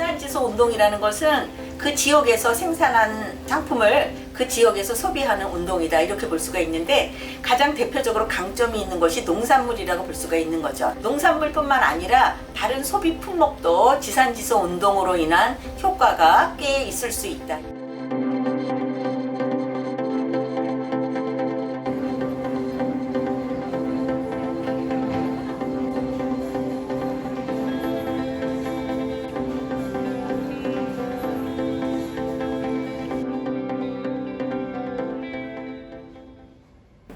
지산지소 운동이라는 것은 그 지역에서 생산한 상품을 그 지역에서 소비하는 운동이다 이렇게 볼 수가 있는데 가장 대표적으로 강점이 있는 것이 농산물이라고 볼 수가 있는 거죠. 농산물뿐만 아니라 다른 소비 품목도 지산지소 운동으로 인한 효과가 꽤 있을 수 있다.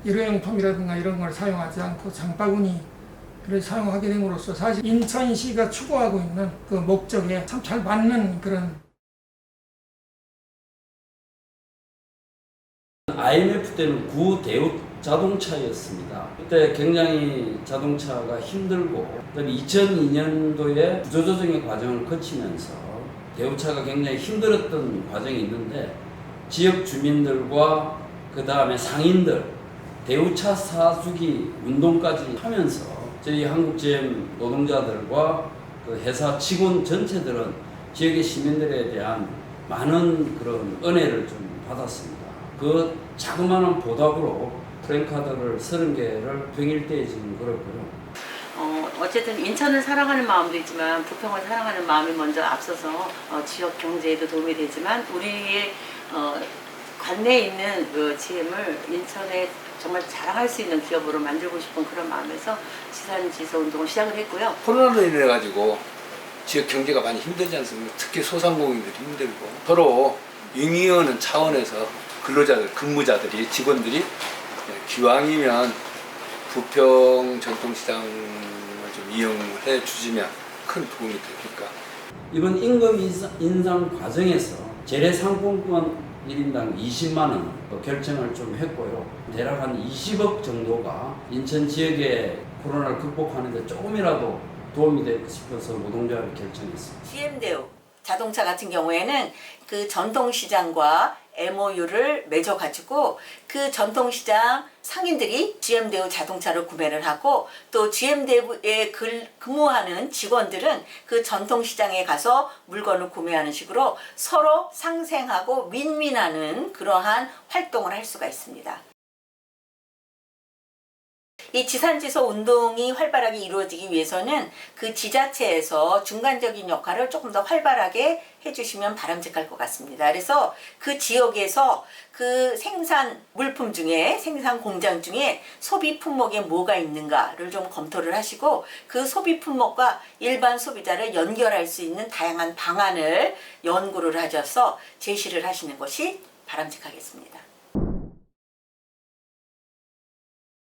일회용품이라든가 이런 걸 사용하지 않고 장바구니를 사용하게 됨으로써 사실 인천시가 추구하고 있는 그 목적에 참 잘 맞는 그런 IMF 때는 구대우 자동차였습니다. 그때 굉장히 자동차가 힘들고, 그다음에 2002년도에 구조조정의 과정을 거치면서 대우차가 굉장히 힘들었던 과정이 있는데 지역 주민들과 그 다음에 상인들 대우차 사주기 운동까지 하면서 저희 한국GM 노동자들과 그 회사 직원 전체들은 지역의 시민들에 대한 많은 그런 은혜를 좀 받았습니다. 그 자그마한 보답으로 프랭카드를 30개를 평일대에 지금 걸었고요. 어, 어쨌든 인천을 사랑하는 마음도 있지만 부평을 사랑하는 마음이 먼저 앞서서 어, 지역 경제에도 도움이 되지만 우리의 어, 관내에 있는 그 GM을 인천에 정말 자랑할 수 있는 기업으로 만들고 싶은 그런 마음에서 지산지소 운동을 시작을 했고요. 코로나로 인해 가지고 지역 경제가 많이 힘들지 않습니까? 특히 소상공인들이 힘들고 서로 융의하는 차원에서 근로자들, 근무자들이 직원들이 기왕이면 부평 전통시장을 좀 이용해 주시면 큰 도움이 되니까 이번 임금 인상, 인상 과정에서 재래 상품권 1인당 20만 원 결정을 좀 했고요. 대략 한 20억 정도가 인천 지역의 코로나를 극복하는데 조금이라도 도움이 되고 싶어서 노동자를 결정했습니다. GM대우 자동차 같은 경우에는 그 전통시장과 MOU를 맺어가지고 그 전통시장 상인들이 GM대우 자동차를 구매를 하고 또 GM대우에 근무하는 직원들은 그 전통시장에 가서 물건을 구매하는 식으로 서로 상생하고 윈윈하는 그러한 활동을 할 수가 있습니다. 이 지산지소 운동이 활발하게 이루어지기 위해서는 그 지자체에서 중간적인 역할을 조금 더 활발하게 해주시면 바람직할 것 같습니다. 그래서 그 지역에서 그 생산 물품 중에 생산 공장 중에 소비 품목에 뭐가 있는가를 좀 검토를 하시고 그 소비 품목과 일반 소비자를 연결할 수 있는 다양한 방안을 연구를 하셔서 제시를 하시는 것이 바람직하겠습니다.